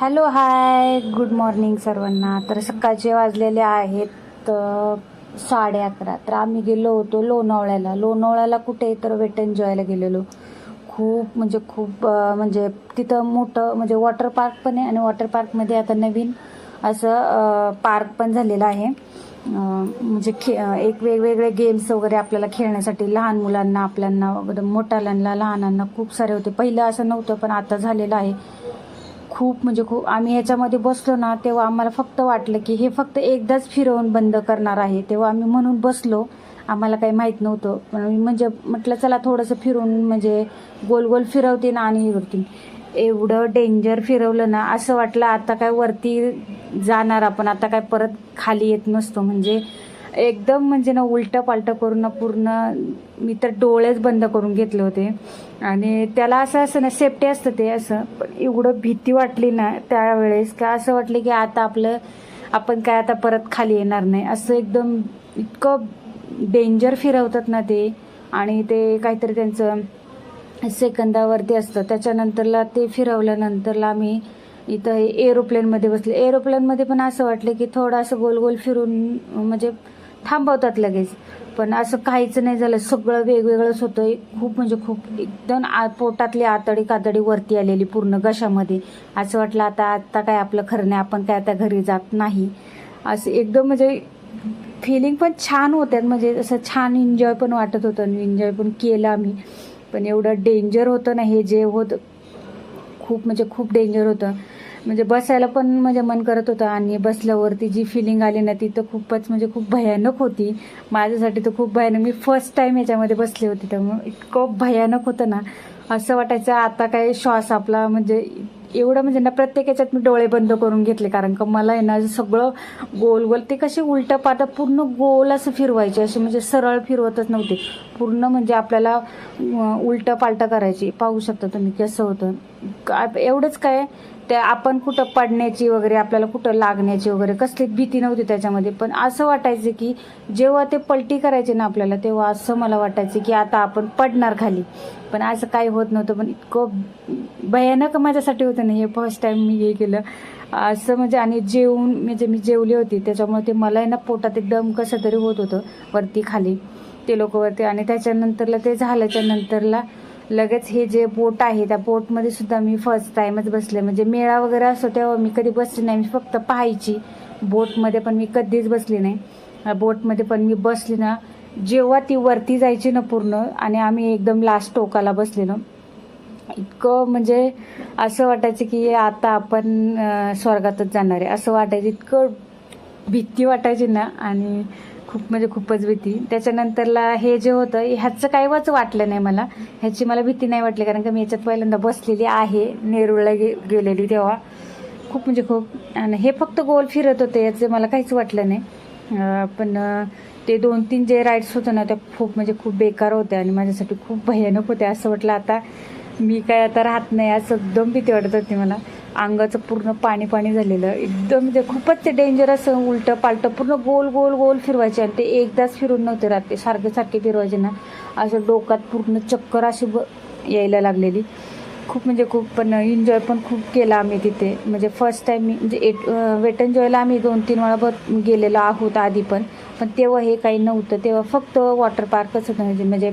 Hello hi. Good morning सर्वांना. तर सकाळचे वाजलेले आहेत साडे अकरा. तर आम्ही गेलो होतो लोणावळ्याला. लोणावळ्याला कुठे? तर वेट एन्जॉयला गेलेलो. खूप म्हणजे खूप म्हणजे तिथं मोठं म्हणजे वॉटर पार्क पण आहे आणि वॉटर पार्कमध्ये आता नवीन असं पार्क पण झालेलं आहे. म्हणजे खे एक वेगवेगळे गेम्स वगैरे आपल्याला खेळण्यासाठी लहान मुलांना आपल्यांना वगैरे मोठ्यालांना लहानांना खूप सारे होते. पहिलं असं नव्हतं पण आता झालेलं आहे. खूप म्हणजे खूप आम्ही ह्याच्यामध्ये बसलो ना तेव्हा आम्हाला फक्त वाटलं की हे फक्त एकदाच फिरवून बंद करणार आहे. तेव्हा आम्ही म्हणून बसलो. आम्हाला काही माहीत नव्हतं. पण म्हणजे म्हटलं चला थोडंसं फिरून म्हणजे गोल गोल फिरवतील आणि हे एवढं डेंजर फिरवलं ना असं वाटलं आता काय वरती जाणार आपण आता काय परत खाली येत नसतो. म्हणजे एकदम म्हणजे ना उलटं पालटं करून ना पूर्ण मी तर डोळेच बंद करून घेतले होते. आणि त्याला असं असं ना सेफ्टी असतं ते असं. पण एवढं भीती वाटली ना त्यावेळेस का असं वाटलं की आता आपलं आपण काय आता परत खाली येणार नाही. असं एकदम इतकं डेंजर फिरवतात ना ते. आणि ते काहीतरी त्यांचं सेकंदावरती असतं. त्याच्यानंतरला ते फिरवल्यानंतरला आम्ही इथं एरोप्लेनमध्ये बसले. एरोप्लेनमध्ये पण असं वाटलं की थोडं असं गोल गोल फिरून म्हणजे थांबवतात लगेच. पण असं काहीच नाही झालं. सगळं वेगवेगळंच होतं. खूप म्हणजे खूप एकदम आ पोटातली आतडी कातडी वरती आलेली पूर्ण घशामध्ये. असं वाटलं आता आता काय आपलं खरं नाही. आपण काय आता घरी जात नाही. असं एकदम म्हणजे फिलिंग पण छान होत्यात. म्हणजे असं छान एन्जॉय पण वाटत होतं आणि एन्जॉय पण केलं आम्ही. पण एवढं डेंजर होतं ना हे जे होतं खूप म्हणजे खूप डेंजर होतं. म्हणजे बसायला पण म्हणजे मन करत होतं आणि बसल्यावरती जी फिलिंग आली ना ती तर खूपच म्हणजे खूप भयानक होती. माझ्यासाठी तर खूप भयानक. मी फर्स्ट टाईम याच्यामध्ये बसले होते त्यामुळे इतकं भयानक होतं ना. असं वाटायचं आता काय श्वास आपला म्हणजे एवढं म्हणजे ना प्रत्येक याच्यात मी डोळे बंद करून घेतले कारण का मला आहे ना सगळं गोल गोल ते कसे उलटं पाता पूर्ण गोल असं फिरवायचे असे म्हणजे सरळ फिरवतच नव्हते. पूर्ण म्हणजे आपल्याला उलटं पालटं करायची. पाहू शकता तुम्ही कसं होतं. का एवढंच काय त्या आपण कुठं पडण्याची वगैरे आपल्याला कुठं लागण्याची वगैरे कसली भीती नव्हती त्याच्यामध्ये. पण असं वाटायचं की जेव्हा ते पलटी करायचे ना आपल्याला तेव्हा असं मला वाटायचं की आता आपण पडणार खाली. पण असं काही होत नव्हतं. पण इतकं भयानक माझ्यासाठी होतं नाही हे फर्स्ट टाइम मी हे केलं. असं म्हणजे आणि जेवून म्हणजे मी जेवली होती. त्याच्यामुळे ते मला आहे ना पोटात एकदम कसं तरी होत होतं वरती खाली. ते लोक वरती आणि त्याच्यानंतरला ते झाल्याच्या नंतरला लगेच हे जे बोट आहे त्या बोटमध्ये सुद्धा मी फर्स्ट टाइमच बसले. म्हणजे मेळा वगैरे असतो तेव्हा मी कधी बसली नाही. मी फक्त पाहायची. बोटमध्ये पण मी कधीच बसली नाही. बोटमध्ये पण मी बसली ना जेव्हा ती वरती जायची ना पूर्ण आणि आम्ही एकदम लास्ट टोकाला बसलेलो. इतकं म्हणजे असं वाटायचं की आता आपण स्वर्गातच जाणार आहे. असं वाटायचं इतकं भीती वाटायची ना. आणि खूप म्हणजे खूपच भीती. त्याच्यानंतरला हे जे होतं ह्याचं काहीच वाटलं नाही मला. ह्याची मला भीती नाही वाटली कारण का मी याच्यात पहिल्यांदा बसलेली आहे नेरूळला गे गेलेली तेव्हा. खूप म्हणजे खूप आणि हे फक्त गोल फिरत होते याचं मला काहीच वाटलं नाही. पण ते दोन तीन जे राईड्स होते ना त्या खूप म्हणजे खूप बेकार होत्या आणि माझ्यासाठी खूप भयानक होत्या. असं वाटलं आता मी काय आता राहत नाही असं एकदम भीती वाटत होती मला. अंगाचं पूर्ण पाणी पाणी झालेलं. एकदम म्हणजे खूपच ते डेंजर असं उलटं पालटं. पूर्ण गोल गोल गोल फिरवायचे. आणि ते एकदाच फिरून नव्हते राहते. सारखे सारखे फिरवायचे ना. असं डोक्यात पूर्ण चक्कर अशी ब यायला लागलेली. खूप म्हणजे खूप पण एन्जॉय पण खूप केला आम्ही तिथे. म्हणजे फर्स्ट टाईम मी म्हणजे एट वेट एन्जॉयला आम्ही दोन तीन वेळा भर गेलेलो आहोत आधी पण. पण तेव्हा हे काही नव्हतं. तेव्हा फक्त वॉटर पार्कच होतं. म्हणजे म्हणजे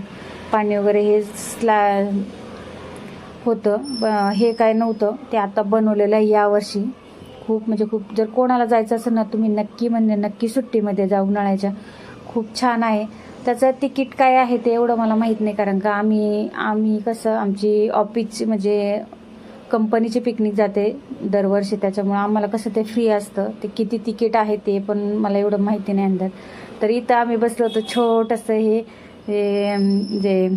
पाणी वगैरे हे स्ला होतं. ब- हे काय नव्हतं. ते आता बनवलेलं आहे यावर्षी. खूप म्हणजे खूप जर कोणाला जायचं असेल ना तुम्ही नक्की म्हणजे नक्की सुट्टीमध्ये जा उन्हाळ्याच्या. खूप छान आहे. त्याचं तिकीट काय आहे ते एवढं मला माहीत नाही कारण का आम्ही आम्ही कसं आमची ऑफिसची म्हणजे कंपनीची पिकनिक जाते दरवर्षी. त्याच्यामुळं आम्हाला कसं ते फ्री असतं. ते किती तिकीट आहे ते पण मला एवढं माहिती नाही अंदर तर इथं आम्ही बसलो होतो छोटंसं हे हे जे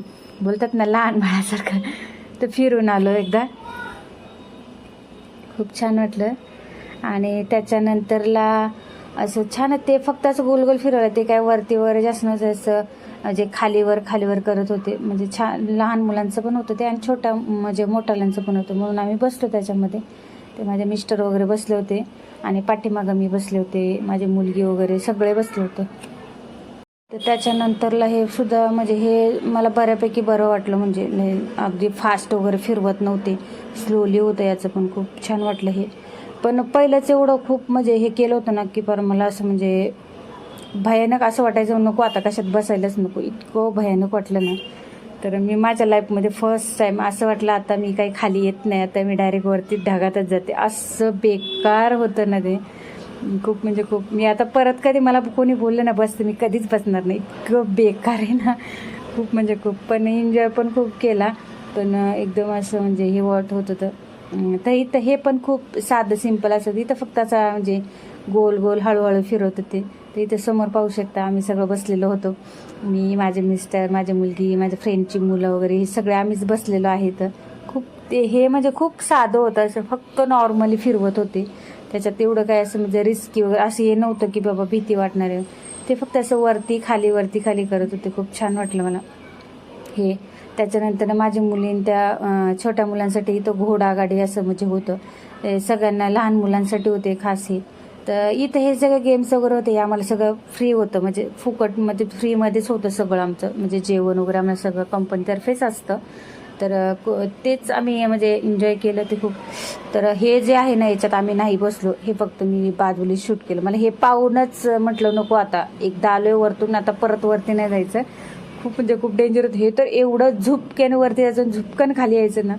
बोलतात ना लहान बाळासारखं. तर फिरून आलो एकदा. खूप छान वाटलं. आणि त्याच्यानंतरला असं छान ते फक्त असं गोल गोल फिरवलं ते काय वरतीवर जास्त असं जे खालीवर खालीवर करत होते. म्हणजे छान लहान मुलांचं पण होतं ते आणि छोट्या म्हणजे मोठाल्यांचं पण होतं. म्हणून आम्ही बसलो त्याच्यामध्ये. ते माझे मिस्टर वगैरे बसले होते. आणि पाठीमागं मी बसले होते. माझी मुलगी वगैरे सगळे बसले होते. तर त्याच्यानंतरला हे सुद्धा म्हणजे हे मला बऱ्यापैकी बरं वाटलं म्हणजे अगदी फास्ट वगैरे फिरवत नव्हते. स्लोली होतं याचं पण खूप छान वाटलं हे. पण पहिलंच एवढं खूप म्हणजे हे केलं होतं ना की पर मला असं म्हणजे भयानक असं वाटायचं नको आता कशात बसायलाच नको. इतकं भयानक वाटलं ना. तर मी माझ्या लाईफमध्ये फर्स्ट टाईम असं वाटलं आता मी काही खाली येत नाही आता मी डायरेक्ट वरती ढगातच जाते. असं बेकार होतं ना ते. खूप म्हणजे खूप मी आता परत कधी मला कोणी बोललं ना बस मी कधीच बसणार नाही. इतकं बेकार आहे ना. खूप म्हणजे खूप. पण एन्जॉय पण खूप केला. पण एकदम असं म्हणजे हे वाट होत होतं तर इथं हे पण खूप साधं सिंपल असं. इथं फक्त असा म्हणजे गोल गोल हळूहळू फिरवत होते तर इथं समोर पाहू शकता आम्ही सगळं बसलेलो होतो. मी माझे मिस्टर माझी मुलगी माझ्या फ्रेंडची मुलं वगैरे हे सगळे आम्हीच बसलेलो आहे तर खूप ते हे म्हणजे खूप साधं होतं. असं फक्त नॉर्मली फिरवत होते. त्याच्यात एवढं काय असं म्हणजे रिस्की वगैरे असं हे नव्हतं की बाबा भीती वाटणार आहे. ते फक्त असं वरती खाली वरती खाली करत होते. खूप छान वाटलं मला. हे. त्याच्यानंतर माझ्या मुलीं त्या छोट्या मुलांसाठी इथं घोडागाडी असं म्हणजे होतं. ते सगळ्यांना लहान मुलांसाठी होते खास हे. तर इथं हे सगळे गेम्स वगैरे होते हे आम्हाला सगळं फ्री होतं. म्हणजे फुकट म्हणजे फ्रीमध्येच होतं सगळं आमचं. म्हणजे जेवण वगैरे आम्हाला सगळं कंपनीतर्फेच असतं. तर क- तेच आम्ही म्हणजे एन्जॉय केलं ते खूप. तर हे जे आहे ना याच्यात आम्ही नाही बसलो. हे फक्त मी बाजूला शूट केलं. मला हे पाहूनच म्हटलं नको आता. एकदा आलोय वरतून आता परत वरती नाही जायचं. खूप म्हणजे खूप डेंजर होतं हे तर एवढं झुपक्याने वरती जायचं झुपकन खाली यायचं ना.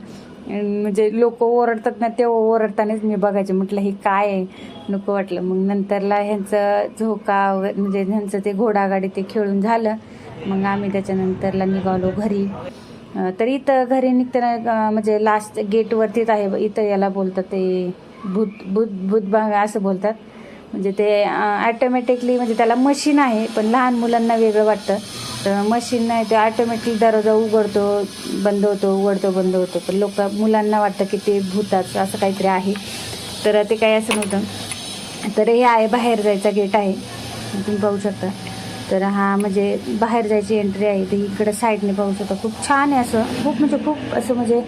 म्हणजे लोक ओरडतात ना ते ओरडतानाच मी बघायचे. म्हटलं हे काय आहे? नको वाटलं. मग नंतरला ह्यांचं झोका वगैरे म्हणजे ह्यांचं ते घोडागाडी ते खेळून झालं. मग आम्ही त्याच्यानंतरला निघालो घरी. तर इथं घरी निघताना म्हणजे लास्ट गेटवरतीच आहे इथं याला बोलतात ते भूत भूत भूतभाग असं बोलतात. म्हणजे ते ॲटोमॅटिकली म्हणजे त्याला मशीन आहे पण लहान मुलांना वेगळं वाटतं. तर मशीन नाही ते ऑटोमॅटिक दरवाजा उघडतो बंद होतो उघडतो बंद होतो. पण लोक मुलांना वाटतं की ते भूताचं असं काहीतरी आहे. तर ते काही असं नव्हतं. तर हे आहे बाहेर जायचा गेट आहे. तुम्ही पाहू शकता. तर हा म्हणजे बाहेर जायची एंट्री आहे. ते इकडं साईडने पाहू शकता. खूप छान आहे असं. खूप म्हणजे खूप असं म्हणजे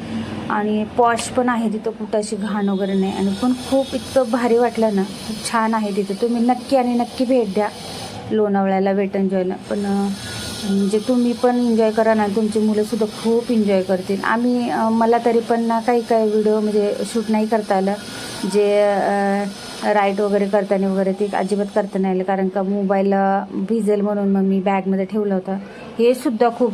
आणि पॉश पण आहे तिथं. कुठं अशी घाण वगैरे नाही. आणि पण खूप इतकं भारी वाटलं ना. खूप छान आहे तिथं. तुम्ही नक्की आणि नक्की भेट द्या लोणावळ्याला वेट एन्जॉयला पण म्हणजे तुम्ही पण एन्जॉय करा ना. तुमची मुलंसुद्धा खूप एन्जॉय करतील. आम्ही मला तरी पण ना काही काही व्हिडिओ म्हणजे शूट नाही करता आलं. जे राईट वगैरे करताना वगैरे ते अजिबात करता नाही आलं. कारण का मोबाईल भिजेल म्हणून मग मी बॅगमध्ये ठेवलं होतं. हे सुद्धा खूप